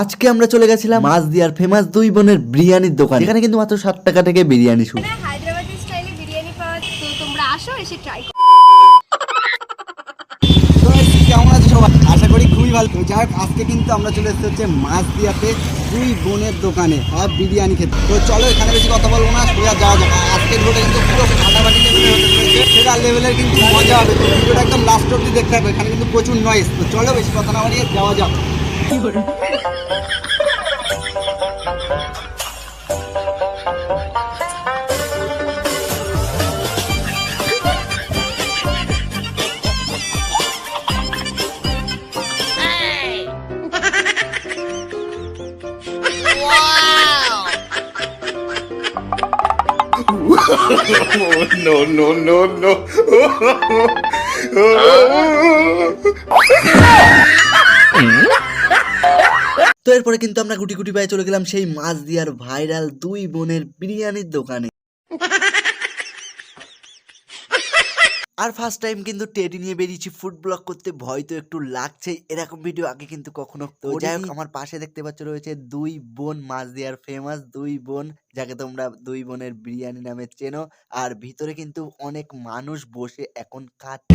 আজকে আমরা চলে গেছিলাম মাছ দিয়ার ফেমাস দুই বোনের বিরিয়ানির দোকান। এখানে কিন্তু মাত্র সাত টাকা থেকে বিরিয়ানি শুরু। হায়দ্রাবাদি স্টাইলে বিরিয়ানি পাওয়া তো তোমরা আসো এসে ট্রাই করো। কেমন আছে সবাই? আশা করি খুবই ভালো। তো যাই হোক আজকে কিন্তু আমরা চলে এসেছি হচ্ছে মাছ দিয়াতে দুই বোনের দোকানে আর বিরিয়ানি খেতে। তো চলো এখানে বেশি কথা বলব না সোজা যাওয়া যাক। আর আজকের ভিডিওটা কিন্তু পুরো ফাটাফাটি চলেছে লেভেলের কিন্তু মজা হবে। তো ভিডিওটা একদম লাস্ট অব্দি দেখতে হবে। এখানে কিন্তু প্রচুর নয়েস তো চলো বেশি কথা না বাড়িয়ে যাওয়া no, no, no, no. তো এরপরে কিন্তু আমরা গুটি গুটি পায়ে চলে গেলাম সেই মাছ দিয়ার ভাইরাল দুই বোনের বিরিয়ানির দোকানে আর ফার্স্ট টাইম কিন্তু টেডি নিয়ে বেরিয়েছি ফুড ব্লক করতে। ভয় তো একটু লাগছে এরকম ভিডিও আগে কিন্তু কখনো তো যাই হোক আমার পাশে দেখতে পাচ্ছ রয়েছে দুই বোন মাছ দেওয়ার ফেমাস দুই বোন যাকে তোমরা দুই বোনের বিরিয়ানি নামে চেনো। আর ভিতরে কিন্তু অনেক মানুষ বসে এখন খাচ্ছে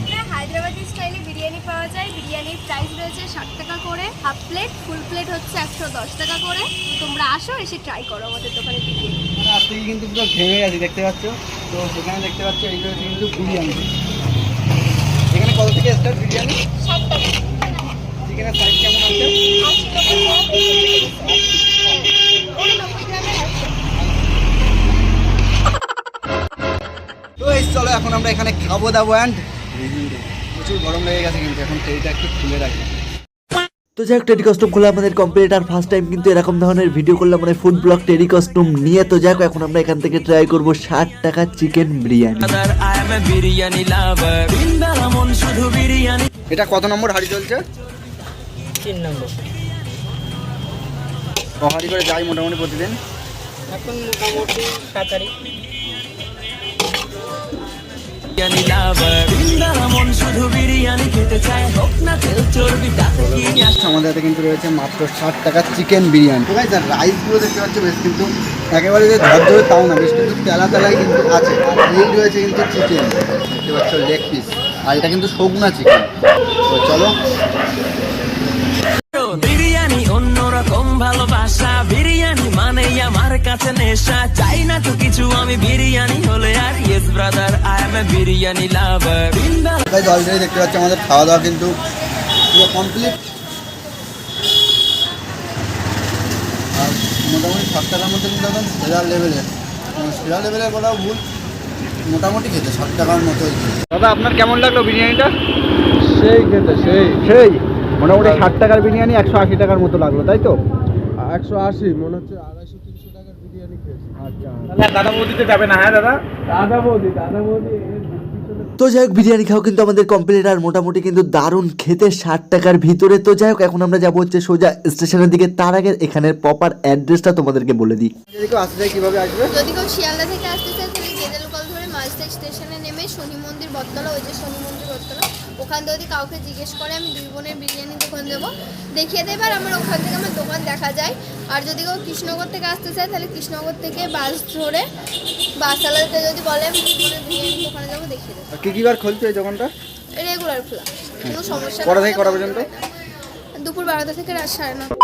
এখানে হায়দ্রাবাদি স্টাইলে বিরিয়ানি পাওয়া যায় বিরিয়ানির প্রাইস রয়েছে ষাট টাকা করে হাফ প্লেট ফুল প্লেট হচ্ছে একশো দশ টাকা করে। তোমরা আসো এসে ট্রাই করো আমাদের দোকানে বিরিয়ানি আজ থেকে কিন্তু পুরো ঘেমে গেছি দেখতে পাচ্ছ? তো সেখানে দেখতে পাচ্ছ হচ্ছে কিন্তু বিরিয়ানি। এখানে কত থেকে স্টার্ট বিরিয়ানি? ষাট টাকা। চিকেনের সাইজ কেমন আছে? তো এই চলো এখন আমরা এখানে খাব দাবো অ্যান্ড প্রচুর গরম লেগে গেছে কিন্তু এখন সেইটা একটু খুলে রাখি। তো যাই হোক টেডি কস্টুম খোলা আমাদের কমপ্লিট আর ফার্স্ট টাইম কিন্তু এরকম ধরনের ভিডিও করলাম মানে ফুড ব্লগ টেডি কস্টুম নিয়ে। তো যাই হোক এখন আমরা এখান থেকে ট্রাই করব ষাট টাকা চিকেন বিরিয়ানি এটা কত নম্বর হাড়ি চলছে? তিন নম্বর। হাড়ি করে যাই মোটামুটি প্রতিদিন। এখন মোটামুটি সাতারি। লাভার। বিন্দারা মন শুধু বিরিয়ানি খেতে চায়। হোক না তেল চর্বি তাতে কি আমাদের হাতে কিন্তু রয়েছে মাত্র ষাট টাকার চিকেন বিরিয়ানি। তো গাইজ রাইসগুলো দেখতে পাচ্ছ বেশ কিন্তু একেবারে যে ধরধরে তাও না বেশ কিন্তু তেলা তেলাই কিন্তু আছে। আর এই রয়েছে কিন্তু চিকেন দেখতে পাচ্ছ লেগ পিস আর এটা কিন্তু সগুনা চিকেন তো চলো। বিরিয়ানি অন্যরকম ভালোবাসা। বিরিয়ানি মানেই আমার কাছে নেশা। চাই না তো কিছু আমি বিরিয়ানি হলে আর yes brother I am lover বিন্দারা guys দেখতে পাচ্ছি আমাদের খাওয়া দাওয়া কিন্তু পুরো কমপ্লিট আর মোটামুটি ষাট টাকার মধ্যে কিন্তু একদম সেরা লেভেলের সেরা লেভেলের বলা ভুল মোটামুটি খেতে ষাট টাকার মতোই দাদা আপনার কেমন লাগল বিরিয়ানিটা? সেই খেতে সেই। সেই? মোটামুটি ষাট টাকার বিরিয়ানি একশো আশি টাকার মতো লাগল তাই তো? একশো আশি মনে হচ্ছে বিরিয়ানি খেয়েছি। আচ্ছা। দাদা বৌদিতে যাবে না হ্যাঁ দাদা? দাদা বৌদি দাদা বৌদি তো যাই হোক বিরিয়ানি খাও কিন্তু আমাদের কমপ্লিট আর মোটামুটি কিন্তু দারুণ খেতে ষাট টাকার ভিতরে। তো যাই হোক এখন আমরা যাব হচ্ছে সোজা স্টেশনের দিকে। তার আগে এখানের প্রপার অ্যাড্রেসটা তোমাদেরকে বলে দিই। যদি কেউ আসতে চায় কীভাবে আসবে? যদি কেউ শিয়ালদা থেকে আসতে চায় তাহলে গেদে লোকাল ধরে মাঝদা স্টেশনে নেমে শনি মন্দির বটতলা ওই যে শনি মন্দির থেকে যদি কাউকে জিজ্ঞেস করে আমি দুই বোনের বিরিয়ানি দোকান দেবো। দেখিয়ে দেবে আর আমার ওখান থেকে আমার দোকান দেখা যায়। আর যদি কেউ কৃষ্ণনগর থেকে আসতে চায় তাহলে কৃষ্ণনগর থেকে বাস ধরে বাস চালাতে যদি বলে আমি দুই বোনের বিরিয়ানি দোকানে যাব দেখিয়ে দেবো। আর কী কী বার খুলছে এই দোকানটা? রেগুলার খোলা। কোনো সমস্যা কটা থেকে কটা পর্যন্ত? দুপুর বারোটা থেকে রাত সাড়ে নটা।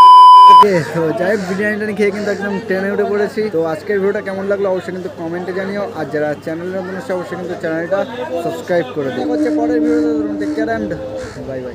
ওকে, তো যাই হোক বিরিয়ানি টানি খেয়ে কিন্তু একদম ট্রেনে উঠে পড়েছি। তো আজকের ভিডিওটা কেমন লাগল অবশ্যই কিন্তু কমেন্টে জানিও। আর যারা চ্যানেলের নতুন আছে অবশ্যই কিন্তু চ্যানেলটা সাবস্ক্রাইব করে দিও। হচ্ছে পরের ভিডিওতে টেক অ্যান্ড বাই বাই